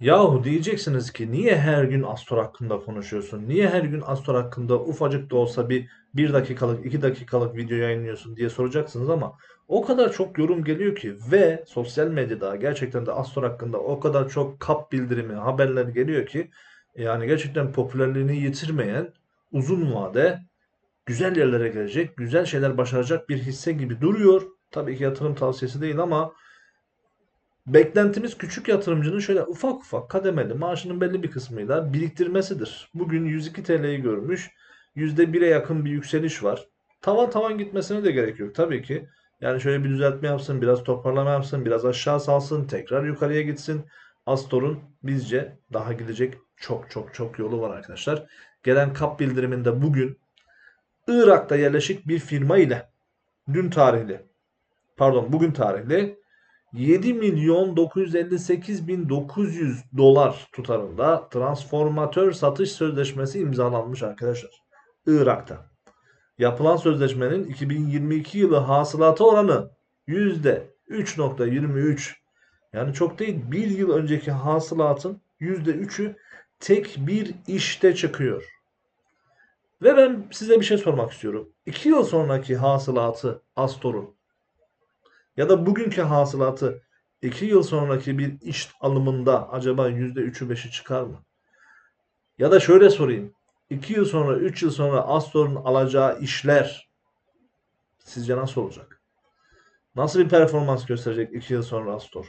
Yahu diyeceksiniz ki niye her gün Astor hakkında konuşuyorsun? Niye her gün Astor hakkında ufacık da olsa bir 1 dakikalık 2 dakikalık video yayınlıyorsun diye soracaksınız ama o kadar çok yorum geliyor ki ve sosyal medyada gerçekten de Astor hakkında o kadar çok kap bildirimi haberler geliyor ki yani gerçekten popülerliğini yitirmeyen uzun vade güzel yerlere gelecek, güzel şeyler başaracak bir hisse gibi duruyor. Tabii ki yatırım tavsiyesi değil ama Beklentimiz küçük yatırımcının şöyle ufak ufak kademeli maaşının belli bir kısmıyla biriktirmesidir. Bugün 102 TL'yi görmüş. %1'e yakın bir yükseliş var. Tavan tavan gitmesine de gerek yok tabii ki. Yani şöyle bir düzeltme yapsın, biraz toparlama yapsın, biraz aşağı salsın, tekrar yukarıya gitsin. Astor'un bizce daha gidecek çok çok çok yolu var arkadaşlar. Gelen kap bildiriminde bugün Irak'ta yerleşik bir firma ile dün tarihli pardon bugün tarihli 7 milyon 958 bin 900 dolar tutarında transformatör satış sözleşmesi imzalanmış arkadaşlar. Irak'ta. Yapılan sözleşmenin 2022 yılı hasılatı oranı %3.23. Yani çok değil bir yıl önceki hasılatın %3'ü tek bir işte çıkıyor. Ve ben size bir şey sormak istiyorum. 2 yıl sonraki hasılatı Astor'un ya da bugünkü hasılatı 2 yıl sonraki bir iş alımında acaba %3'ü 5'i çıkar mı? Ya da şöyle sorayım. 2 yıl sonra, 3 yıl sonra Astor'un alacağı işler sizce nasıl olacak? Nasıl bir performans gösterecek 2 yıl sonra Astor?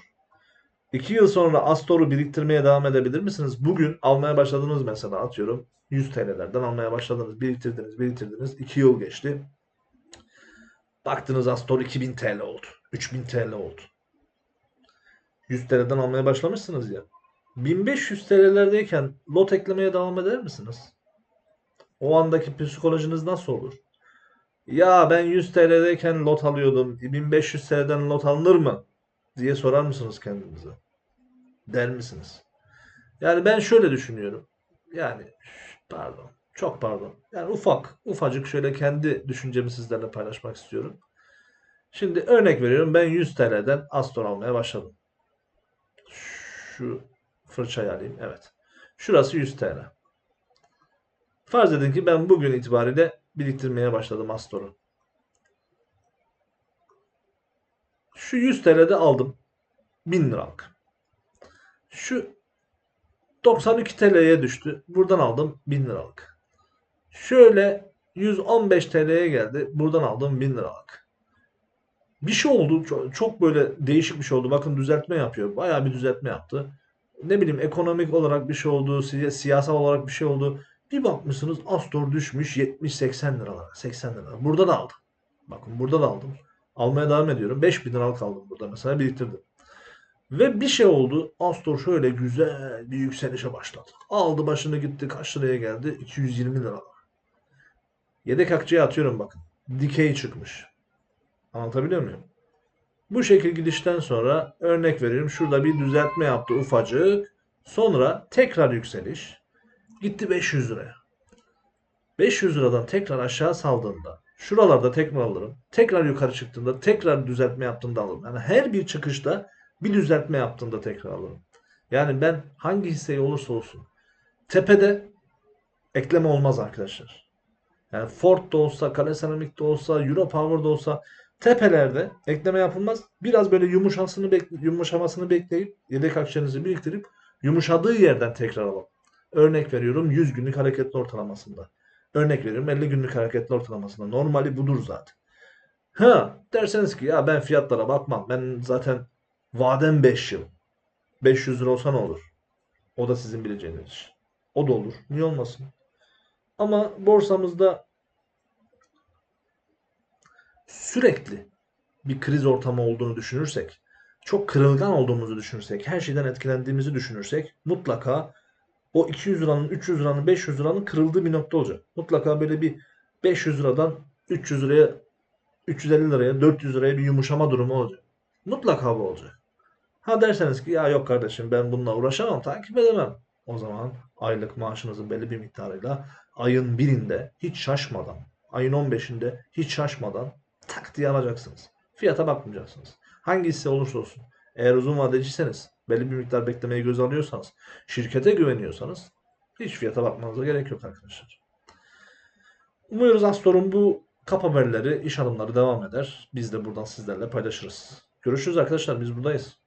2 yıl sonra Astor'u biriktirmeye devam edebilir misiniz? Bugün almaya başladınız mesela atıyorum 100 TL'lerden almaya başladınız, biriktirdiniz, biriktirdiniz. 2 yıl geçti. Baktınız Astor 2000 TL oldu. 3000 TL oldu. 100 TL'den almaya başlamışsınız ya. 1500 TL'lerdeyken lot eklemeye devam eder misiniz? O andaki psikolojiniz nasıl olur? Ya ben 100 TL'deyken lot alıyordum. 1500 TL'den lot alınır mı? diye sorar mısınız kendinize? Der misiniz? Yani ben şöyle düşünüyorum. Yani pardon. Çok pardon. Yani ufak, ufacık şöyle kendi düşüncemi sizlerle paylaşmak istiyorum. Şimdi örnek veriyorum. Ben 100 TL'den Aston almaya başladım. Şu fırçayı alayım. Evet. Şurası 100 TL. Farz edin ki ben bugün itibariyle biriktirmeye başladım Astor'u. Şu 100 TL'de aldım. 1000 liralık. Şu 92 TL'ye düştü. Buradan aldım 1000 liralık. Şöyle 115 TL'ye geldi. Buradan aldım 1000 liralık. Bir şey oldu. Çok, çok böyle değişik bir şey oldu. Bakın düzeltme yapıyor. Bayağı bir düzeltme yaptı. Ne bileyim ekonomik olarak bir şey oldu. Siyasal olarak bir şey oldu. Bir bakmışsınız Astor düşmüş 70-80 liralara. 80 lira. Burada da aldım. Bakın burada da aldım. Almaya devam ediyorum. 5000 liralık aldım burada mesela biriktirdim. Ve bir şey oldu. Astor şöyle güzel bir yükselişe başladı. Aldı başını gitti. Kaç liraya geldi? 220 lira. Yedek akçeye atıyorum bakın. Dikey çıkmış. Anlatabiliyor muyum? Bu şekil gidişten sonra örnek veriyorum. Şurada bir düzeltme yaptı ufacık. Sonra tekrar yükseliş. Gitti 500 liraya. 500 liradan tekrar aşağı saldığında şuralarda tekrar alırım. Tekrar yukarı çıktığında tekrar düzeltme yaptığında alırım. Yani her bir çıkışta bir düzeltme yaptığında tekrar alırım. Yani ben hangi hisseyi olursa olsun tepede ekleme olmaz arkadaşlar. Yani Ford da olsa, Kale Seramik de olsa, Euro Power da olsa tepelerde ekleme yapılmaz. Biraz böyle yumuşamasını, bekle, yumuşamasını bekleyip yedek akçenizi biriktirip yumuşadığı yerden tekrar alalım. Örnek veriyorum 100 günlük hareketli ortalamasında. Örnek veriyorum 50 günlük hareketli ortalamasında. Normali budur zaten. Ha derseniz ki ya ben fiyatlara bakmam. Ben zaten vadem 5 yıl. 500 lira olsa ne olur? O da sizin bileceğiniz iş. O da olur. Niye olmasın? Ama borsamızda sürekli bir kriz ortamı olduğunu düşünürsek, çok kırılgan olduğumuzu düşünürsek, her şeyden etkilendiğimizi düşünürsek mutlaka o 200 liranın, 300 liranın, 500 liranın kırıldığı bir nokta olacak. Mutlaka böyle bir 500 liradan 300 liraya, 350 liraya, 400 liraya bir yumuşama durumu olacak. Mutlaka bu olacak. Ha derseniz ki ya yok kardeşim ben bununla uğraşamam, takip edemem. O zaman aylık maaşınızın belli bir miktarıyla ayın birinde hiç şaşmadan, ayın 15'inde hiç şaşmadan tak diye alacaksınız. Fiyata bakmayacaksınız. Hangi hisse olursa olsun. Eğer uzun vadeciyseniz, belli bir miktar beklemeyi göz alıyorsanız, şirkete güveniyorsanız hiç fiyata bakmanıza gerek yok arkadaşlar. Umuyoruz Astor'un bu kap haberleri, iş alımları devam eder. Biz de buradan sizlerle paylaşırız. Görüşürüz arkadaşlar. Biz buradayız.